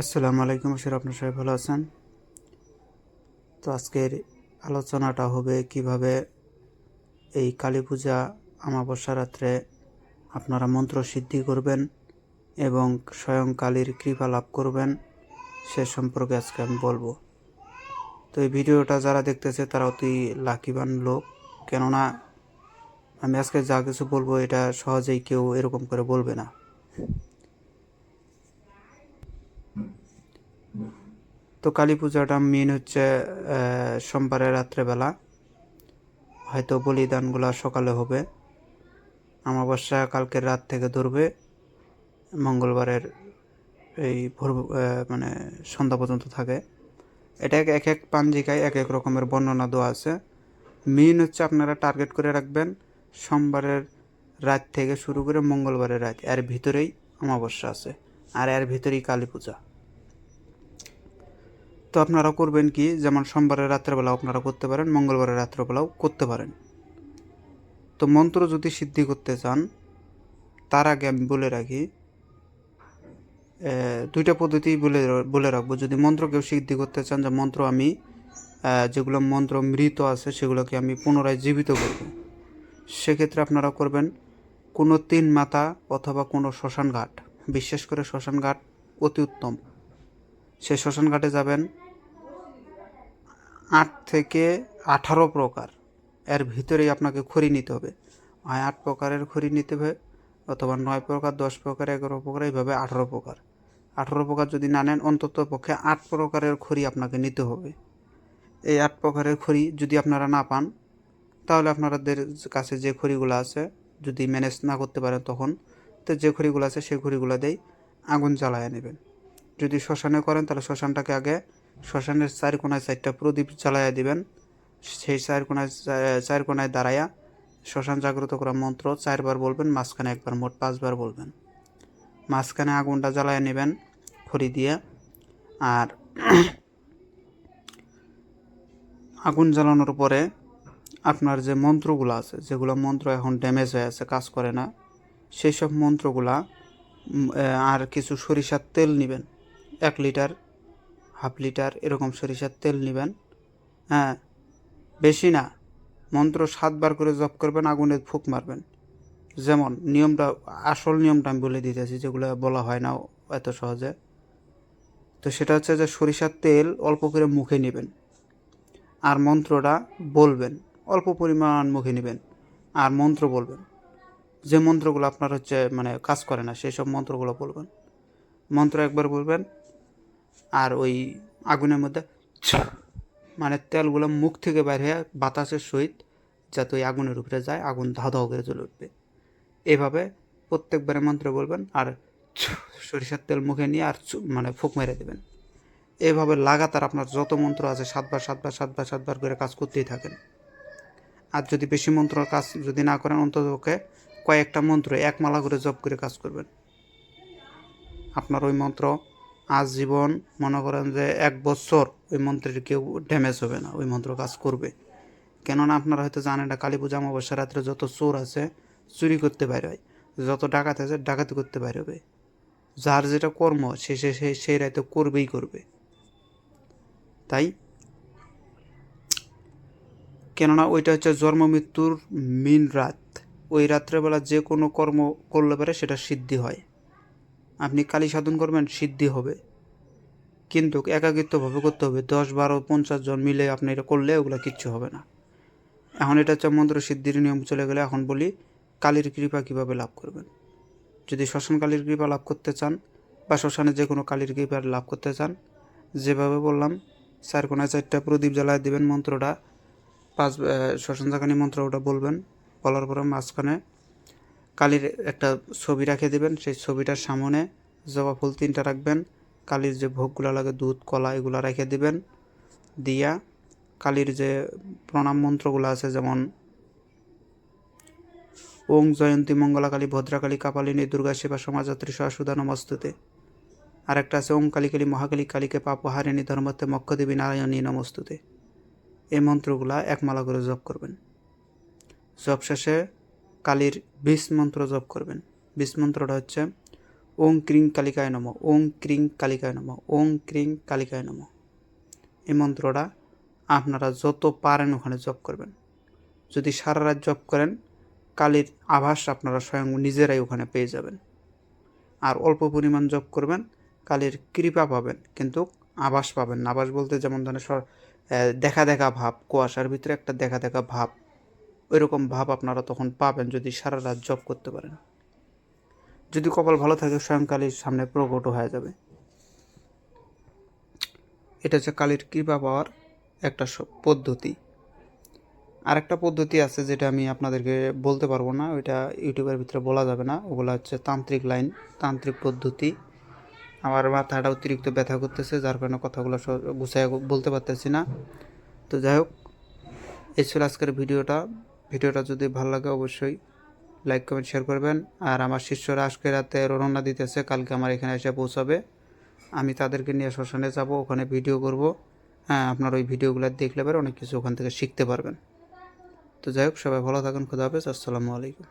আসসালামু আলাইকুম স্যার আপনার সবাই ভালো আছেন। তো আজকের আলোচনাটা হবে কীভাবে এই কালী পূজা আমাবস্যা রাত্রে আপনারা মন্ত্র সিদ্ধি করবেন এবং স্বয়ং কালীর কৃপা লাভ করবেন, সে সম্পর্কে আজকে আমি বলব। তো এই ভিডিওটা যারা দেখতেছে, তারা অতি লাকিবান লোক। কেননা, আমি আজকে যা কিছু বলব, এটা সহজেই কেউ এরকম করে বলবে না। তো কালী পূজাটা মেন হচ্ছে সোমবারের রাত্রেবেলা। হয়তো বলিদানগুলো সকালে হবে। অমাবস্যা কালকের রাত থেকে ধরবে। মঙ্গলবারের এই ভোর মানে সন্ধ্যা পর্যন্ত থাকে। এটা এক এক পাঞ্জিকায় এক এক রকমের বর্ণনা দেওয়া আছে। মেন হচ্ছে আপনারা টার্গেট করে রাখবেন সোমবারের রাত থেকে শুরু করে মঙ্গলবারের রাত। এর ভিতরেই অমাবস্যা আছে। আর এর ভিতরেই কালী পূজা। তো আপনারা করবেন কি? যেমন সোমবারের রাত্রেবেলাও আপনারা করতে পারেন, মঙ্গলবারের রাত্রেবেলাও করতে পারেন। তো মন্ত্র যদি সিদ্ধি করতে চান, তার আগে আমি বলে রাখি দুইটা পদ্ধতি বলে বলে রাখব। যদি মন্ত্র কেউ সিদ্ধি করতে চান, যে মন্ত্র আমি যেগুলো মন্ত্র মৃত আছে, সেগুলোকে আমি পুনরায় জীবিত করব। সেক্ষেত্রে আপনারা করবেন কোনো তিন মাথা অথবা কোনো শ্মশান ঘাট বিশেষ করে শ্মশান ঘাট অতি উত্তম। সে শ্মশান ঘাটে যাবেন আট থেকে আঠারো প্রকার। এর ভিতরেই আপনাকে খড়ি নিতে হবে। হয় আট প্রকারের খড়ি নিতে হবে অথবা নয় প্রকার, দশ প্রকার, এগারো প্রকার, এইভাবে আঠারো প্রকার। আঠারো প্রকার যদি না নেন, অন্তত পক্ষে আট প্রকারের খড়ি আপনাকে নিতে হবে। এই আট প্রকারের খড়ি যদি আপনারা না পান, তাহলে আপনাদের কাছে যে খড়িগুলো আছে, যদি ম্যানেজ না করতে পারেন তখন, তো যে খড়িগুলো আছে, সেই খড়িগুলো দিয়েই আগুন জ্বালায় নেবেন। যদি শ্মশানে করেন, তাহলে শ্মশানটাকে আগে শ্মশানের চার কোনায় চারটা প্রদীপ জ্বালাইয়া দিবেন। সেই চার কোনায় চার কোনায় দাঁড়াইয়া শ্মশান জাগ্রত করা মন্ত্র চারবার বলবেন, মাঝখানে একবার মোট পাঁচবার বলবেন। মাঝখানে আগুনটা জ্বালাইয়া নেবেন, খড়ি দিয়ে। আর আগুন জ্বালানোর পরে আপনার যে মন্ত্রগুলো আছে, যেগুলো মন্ত্র এখন ড্যামেজ হয়ে আছে, কাজ করে না, সেই সব মন্ত্রগুলা আর কিছু সরিষার তেল নেবেন, এক লিটার হাফ লিটার এরকম সরিষার তেল নেবেন। হ্যাঁ বেশি না। মন্ত্র সাতবার করে জপ করবেন আগুনে ফুক মারবেন। যেমন নিয়মটা, আসল নিয়মটা আমি বলে দিতেছি, যেগুলো বলা হয় না এত সহজে। তো সেটা হচ্ছে যে সরিষার তেল অল্প করে মুখে নেবেন আর মন্ত্রটা বলবেন, অল্প পরিমাণ মুখে নেবেন আর মন্ত্র বলবেন। যে মন্ত্রগুলো আপনার হচ্ছে মানে কাজ করে না, সেই সব মন্ত্রগুলো বলবেন। মন্ত্র একবার বলবেন আর ওই আগুনের মধ্যে মানে তেলগুলো মুখ থেকে বের হয়ে বাতাসের সহিত যাতে ওই আগুনের উপরে যায়, আগুন ধাও ধাও করে জ্বলে উঠবে। এভাবে প্রত্যেকবারে মন্ত্র বলবেন আর সরিষার তেল মুখে নিয়ে আর মানে ফুক মেরে দেবেন। এভাবে লাগাতার আপনার যত মন্ত্র আছে সাতবার সাতবার সাতবার সাতবার করে কাজ করতেই থাকেন। আর যদি বেশি মন্ত্র কাজ যদি না করেন, অন্তত পক্ষে কয়েকটা মন্ত্র এক মালা করে জপ করে কাজ করবেন। আপনার ওই মন্ত্র আজীবন মনে করেন যে এক বছর ওই মন্ত্রের কেউ ড্যামেজ হবে না, ওই মন্ত্র কাজ করবে। কেননা আপনারা হয়তো জানেন না, কালী পূজা অমাবস্যা রাত্রে যত চোর আছে, চুরি করতে বাইরে হয়। যত ডাকাত আছে, ডাকাতি করতে বাইরে হবে। যার যেটা কর্ম, সে, সে- সেই রাতে করবেই করবে। তাই কেননা ওইটা হচ্ছে জন্ম মৃত্যুর মিন রাত। ওই রাত্রেবেলা যে কোনো কর্ম করলে পারে সেটা সিদ্ধি হয়। আপনি কালী সাধন করবেন, সিদ্ধি হবে। কিন্তু একাকিত্বভাবে করতে হবে। দশ, বারো, পঞ্চাশ জন মিলে আপনি এটা করলে ওগুলো কিচ্ছু হবে না। এখন এটা হচ্ছে মন্ত্র সিদ্ধির নিয়ম চলে গেলে এখন বলি, কালীর কৃপা কীভাবে লাভ করবেন? যদি শ্মশান কালীর কৃপা লাভ করতে চান বা শ্মশানে যে কোনো কালীর কৃপা লাভ করতে চান, যেভাবে বললাম চার কোনায় চারটা প্রদীপ জ্বালায় দেবেন মন্ত্রটা, পাঁচ শ্মশান জাগানি মন্ত্র ওটা বলবেন, বলার পরে মাঝখানে কালীর একটা ছবি রেখে দেবেন। সেই ছবিটার সামনে জবা ফুল তিনটা রাখবেন। কালীর যে ভোগগুলো লাগে, দুধ, কলা, এগুলো রেখে দিবেন। দিয়া কালীর যে প্রণাম মন্ত্রগুলো আছে, যেমন, ওং জয়ন্তী মঙ্গলাকালী, ভদ্রাকালী, কাপালিনী, দুর্গা শিবা সমাজত্রী সহসুদা নমস্তুতে। আরেকটা আছে, ওং কালী কালী মহাকালী, কালীকে পাপহারিণী ধর্মত্বে মক্ষদেবী নারায়ণী, নমস্তুতে। এই মন্ত্রগুলা একমালা করে জপ করবেন। জপ শেষে কালীর বিষ মন্ত্র জপ করবেন। বিষ মন্ত্রটা হচ্ছে, ওং ক্রিং কালিকায় নম, ওং ক্রিং কালিকায় নম, ওং ক্রিং কালিকায় নম। এই মন্ত্রটা আপনারা যত পারেন ওখানে জপ করবেন। যদি সারা রাত জপ করেন, কালির আভাস আপনারা স্বয়ং নিজেরাই ওখানে পেয়ে যাবেন। আর অল্প পরিমাণ জপ করবেন, কালির কৃপা পাবেন, কিন্তু আভাস পাবেন না। আভাস বলতে যেমন ধরেন দেখা দেখা ভাব, কুয়াশার ভিতরে একটা দেখা দেখা ভাব ওইরকম ভাব আপনারা তখন পাবেন যদি সারা রাত জপ করতে পারেন। যদি কপাল ভালো থাকে স্বয়ং কালীর সামনে প্রকট হয়ে যাবে। এটা হচ্ছে কালীর কৃপা পাওয়ার একটা পদ্ধতি। আর একটা পদ্ধতি আছে যেটা আমি আপনাদেরকে বলতে পারব না, ওইটা ইউটিউবের ভিতরে বলা যাবে না। ওগুলো হচ্ছে তান্ত্রিক লাইন, তান্ত্রিক পদ্ধতি। আমার মাথাটা অতিরিক্ত ব্যথা করতেছে, যার কারণে কথাগুলো গুছায় বলতে পারতেছি না। তো যাই হোক, এই ছিল আজকের ভিডিওটা। ভিডিওটা যদি ভালো লাগে অবশ্যই লাইক, কমেন্ট শেয়ার করবেন। আর আমার শিষ্যরা আজকে রাতে রওনা দিতেছে, কালকে আমার এখানে এসে পৌঁছাবে। আমি তাদেরকে নিয়ে শ্মশানে যাব, ওখানে ভিডিও করব। হ্যাঁ আপনার ওই ভিডিওগুলো দেখলে পরে অনেক কিছু ওখান থেকে শিখতে পারবেন। তো যাই হোক, সবাই ভালো থাকুন, খুদা হাফেজ, আসসালামু আলাইকুম।